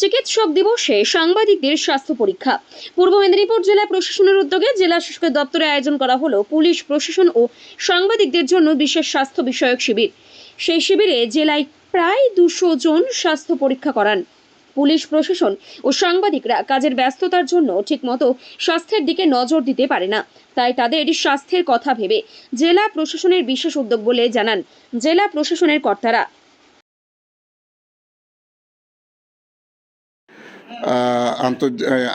চিকিৎসক দিবসে সাংবাদিকদের স্বাস্থ্য পরীক্ষা। পূর্ব মেদিনীপুর জেলা প্রশাসনের উদ্যোগে জেলা শাসকের দপ্তরে আয়োজন করা হলো পুলিশ, প্রশাসন ও সাংবাদিকদের জন্য বিশেষ স্বাস্থ্য বিষয়ক শিবির। সেই শিবিরে জেলায় প্রায় দুশো জন স্বাস্থ্য পরীক্ষা করান। পুলিশ, প্রশাসন ও সাংবাদিকরা কাজের ব্যস্ততার জন্য ঠিকমতো স্বাস্থ্যের দিকে নজর দিতে পারে না। তাই তাদের স্বাস্থ্যের কথা ভেবে জেলা প্রশাসনের বিশেষ উদ্যোগ বলে জানান জেলা প্রশাসনের কর্তারা।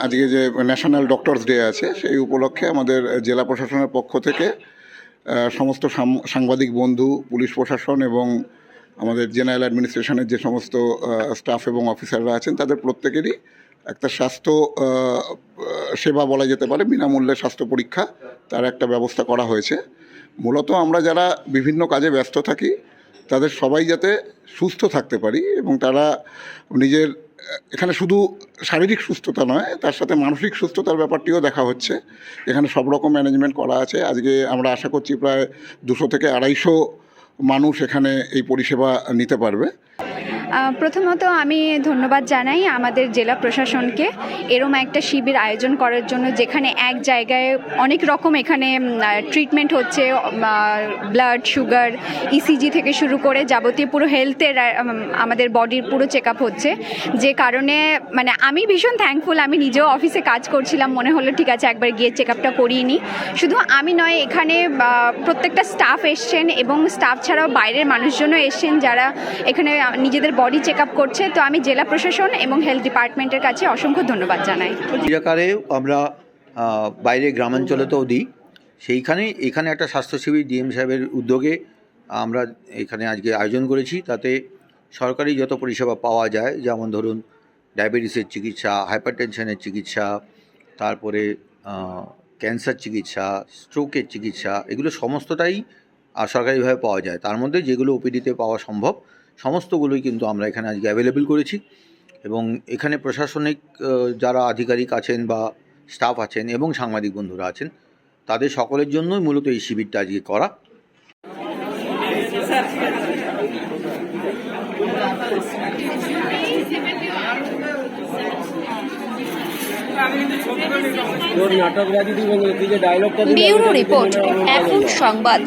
আজকে যে ন্যাশনাল ডক্টরস ডে আছে, সেই উপলক্ষে আমাদের জেলা প্রশাসনের পক্ষ থেকে সমস্ত সাংবাদিক বন্ধু, পুলিশ প্রশাসন এবং আমাদের জেনারেল অ্যাডমিনিস্ট্রেশনের যে সমস্ত স্টাফ এবং অফিসাররা আছেন, তাদের প্রত্যেকেরই একটা স্বাস্থ্য সেবা বলা যেতে পারে, বিনামূল্যে স্বাস্থ্য পরীক্ষা তার একটা ব্যবস্থা করা হয়েছে। মূলত আমরা যারা বিভিন্ন কাজে ব্যস্ত থাকি, তাদের সবাই যাতে সুস্থ থাকতে পারি এবং তারা নিজের এখানে শুধু শারীরিক সুস্থতা নয়, তার সাথে মানসিক সুস্থতার ব্যাপারটিও দেখা হচ্ছে। এখানে সব রকম ম্যানেজমেন্ট করা আছে। আজকে আমরা আশা করছি প্রায় দুশো থেকে আড়াইশো মানুষ এখানে এই পরিষেবা নিতে পারবে। প্রথমত আমি ধন্যবাদ জানাই আমাদের জেলা প্রশাসনকে। এরম একটা শিবির আয়োজন করার জন্য যেখানে এক জায়গায় অনেক রকম এখানে ট্রিটমেন্ট হচ্ছে ব্লাড সুগার ইসিজি থেকে শুরু করে যাবতীয় পুরো হেলথের আমাদের বডির পুরো চেক হচ্ছে। যে কারণে মানে আমি ভীষণ থ্যাঙ্কফুল আমি নিজেও অফিসে কাজ করছিলাম, মনে হলো ঠিক আছে একবার গিয়ে চেক আপটা করিয়ে শুধু আমি নয়, এখানে প্রত্যেকটা স্টাফ এসছেন এবং স্টাফ ছাড়াও বাইরের মানুষজনও এসছেন যারা এখানে নিজেদের বডি চেক আপ করছে, তো আমি জেলা প্রশাসন এবং হেলথ ডিপার্টমেন্টের কাছে অসংখ্য ধন্যবাদ জানাই। আকারে আমরা বাইরে গ্রামাঞ্চলেতেও দিই। সেইখানে, এখানে একটা স্বাস্থ্য শিবির ডিএম সাহেবের উদ্যোগে আমরা এখানে আজকে আয়োজন করেছি। তাতে সরকারি যত পরিষেবা পাওয়া যায়, যেমন ধরুন ডায়াবেটিসের চিকিৎসা হাইপার টেনশনের চিকিৎসা, তারপরে ক্যান্সার চিকিৎসা, স্ট্রোকের চিকিৎসা, এগুলো সমস্তটাই সরকারিভাবে পাওয়া যায়। তার মধ্যে যেগুলো ওপিডিতে পাওয়া সম্ভব সমস্তগুলোই কিন্তু আমরা এখানে আজকে অ্যাভেলেবেল করেছি এবং এখানে প্রশাসনিক যারা আধিকারিক আছেন বা স্টাফ আছেন এবং সাংবাদিক বন্ধুরা আছেন তাদের সকলের জন্যই মূলত এই শিবিরটা আজকে করা। ব্যুরো রিপোর্ট এখন সংবাদ।